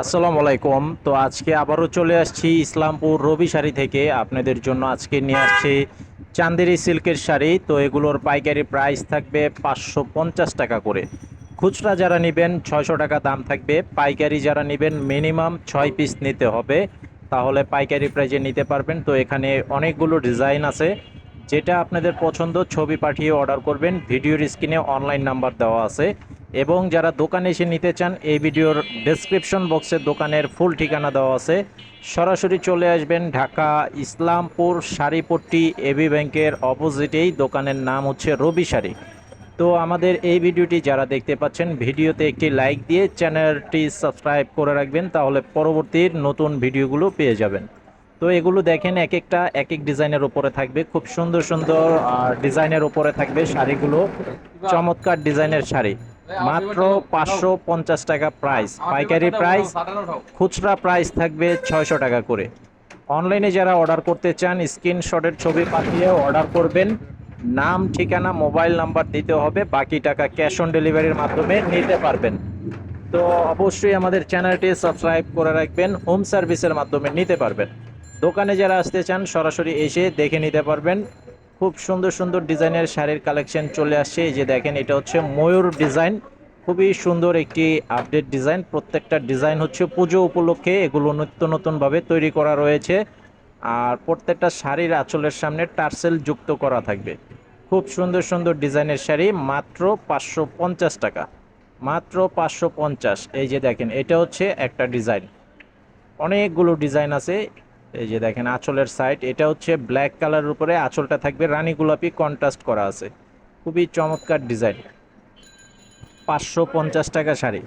আসসালামু আলাইকুম। তো আজকে আবারও চলে আসছি ইসলামপুর রবি শাড়ি থেকে। আপনাদের জন্য আজকে নিয়ে আসছি চান্দেরি সিল্কের শাড়ি। তো এগুলোর পাইকারি প্রাইস থাকবে পাঁচশো পঞ্চাশ টাকা করে। খুচরা যারা নেবেন, ছয়শো টাকা দাম থাকবে। পাইকারি যারা নেবেন, মিনিমাম ছয় পিস নিতে হবে। তাহলে পাইকারি প্রাইজে নিতে পারবেন। তো এখানে অনেকগুলো ডিজাইন আছে। যেটা আপনাদের পছন্দ, ছবি পাঠিয়ে অর্ডার করবেন। ভিডিওর স্ক্রিনে অনলাইন নাম্বার দেওয়া আছে। এবং যারা দোকানে এসে নিতে চান, এই ভিডিওর ডেসক্রিপশন বক্সে দোকানের ফুল ঠিকানা দেওয়া আছে। সরাসরি চলে আসবেন ঢাকা ইসলামপুর শাড়িপট্টি এবি ব্যাংকের অপোজিটেই, দোকানের নাম হচ্ছে রবি শাড়ি। তো আমাদের এই ভিডিওটি যারা দেখতে পাচ্ছেন, ভিডিওতে একটি লাইক দিয়ে চ্যানেলটি সাবস্ক্রাইব করে রাখবেন, তাহলে পরবর্তীর নতুন ভিডিওগুলো পেয়ে যাবেন। তো এগুলো দেখেন এক একটা এক এক ডিজাইনের উপরে থাকবে, খুব সুন্দর সুন্দর ডিজাইনের উপরে থাকবে শাড়িগুলো। চমৎকার ডিজাইনের শাড়ি। মাত্র পাঁচশো পঞ্চাশ টাকা প্রাইস পাইকারি প্রাইস খুচরা প্রাইস থাকবে ছয়শো টাকা করে। অনলাইনে যারা অর্ডার করতে চান স্ক্রিনশটের ছবি পাঠিয়ে অর্ডার করবেন। নাম ঠিকানা মোবাইল নাম্বার দিতে হবে। বাকি টাকা ক্যাশ অন ডেলিভারির মাধ্যমে নিতে পারবেন। তো অবশ্যই আমাদের চ্যানেলটি সাবস্ক্রাইব করে রাখবেন। হোম সার্ভিসের মাধ্যমে নিতে পারবেন। দোকানে যারা আসতে চান সরাসরি এসে দেখে নিতে পারবেন। খুব সুন্দর সুন্দর ডিজাইনের শাড়ির কালেকশন চলে আসছে এই যে দেখেন, এটা হচ্ছে ময়ূর ডিজাইন। খুবই সুন্দর একটি আপডেট ডিজাইন। প্রত্যেকটা ডিজাইন হচ্ছে পুজো উপলক্ষে এগুলো নিত্য নতুনভাবে তৈরি করা রয়েছে। আর প্রত্যেকটা শাড়ির আঁচলের সামনে টার্সেল যুক্ত করা থাকবে। খুব সুন্দর সুন্দর ডিজাইনের শাড়ি, মাত্র পাঁচশো পঞ্চাশ টাকা। মাত্র পাঁচশো পঞ্চাশ। এই যে দেখেন, এটা হচ্ছে একটা ডিজাইন। অনেকগুলো ডিজাইন আছে। এই যে দেখেন আঁচলের সাইড এটা হচ্ছে ব্ল্যাক কালারের উপরে আঁচলটা থাকবে রানী গোলাপি কন্ট্রাস্ট করা আছে। খুবই চমৎকার ডিজাইন পাঁচশো পঞ্চাশ টাকা শাড়ি।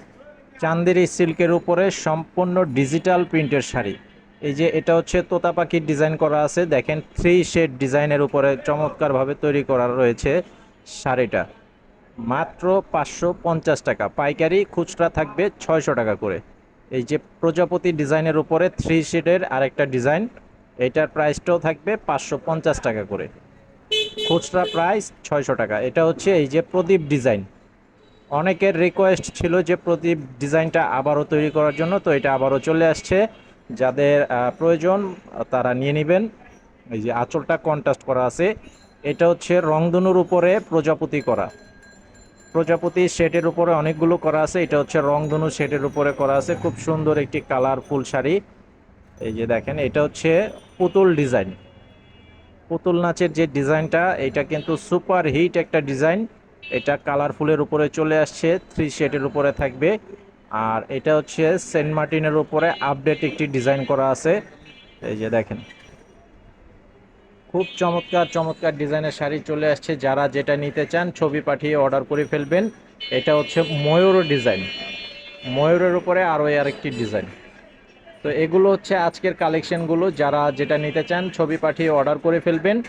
চান্দেরি সিল্কের উপরে সম্পূর্ণ ডিজিটাল প্রিন্টের শাড়ি। এই যে এটা হচ্ছে তোতা পাখির ডিজাইন করা আছে। দেখেন থ্রি শেড ডিজাইনের উপরে চমৎকারভাবে তৈরি করা রয়েছে শাড়িটা। মাত্র পাঁচশো পঞ্চাশ টাকা। পাইকারি খুচরা থাকবে ছয়শো টাকা করে। এই যে প্রজাপতি ডিজাইনের উপরে থ্রি শেডের আরেকটা ডিজাইন, এটার প্রাইসটাও থাকবে পাঁচশো পঞ্চাশ টাকা করে। খুচরা প্রাইস ছয়শো টাকা। এটা হচ্ছে এই যে প্রদীপ ডিজাইন। অনেকের রিকোয়েস্ট ছিল যে প্রদীপ ডিজাইনটা আবারও তৈরি করার জন্য, তো এটা আবারও চলে আসছে। যাদের প্রয়োজন, তারা নিয়ে নেবেন। এই যে আঁচলটা কন্ট্রাস্ট করা আছে। এটা হচ্ছে রংধনুর উপরে প্রজাপতি করা। প্রজাপতি শেডের উপরে অনেকগুলো করা আছে। এটা হচ্ছে রংধনু শেডের উপরে করা আছে। খুব সুন্দর একটি কালারফুল শাড়ি। এই যে দেখেন, এটা হচ্ছে পুতুল ডিজাইন। পুতুল নাচের যে ডিজাইনটা, এটা কিন্তু সুপার হিট একটা ডিজাইন। এটা কালারফুলের উপরে চলে আসছে, থ্রি শেডের উপরে থাকবে। আর এটা হচ্ছে সেন্ট মার্টিনের উপরে আপডেট একটি ডিজাইন করা আছে। এই যে দেখেন খুব চমৎকার চমৎকার ডিজাইনের শাড়ি চলে আসছে। যারা যেটা নিতে চান, ছবি পাঠিয়ে অর্ডার করে ফেলবেন। এটা হচ্ছে ময়ূর ডিজাইন। ময়ূরের উপরে আরও আরেকটি ডিজাইন। তো এগুলো হচ্ছে আজকের কালেকশানগুলো যারা যেটা নিতে চান, ছবি পাঠিয়ে অর্ডার করে ফেলবেন।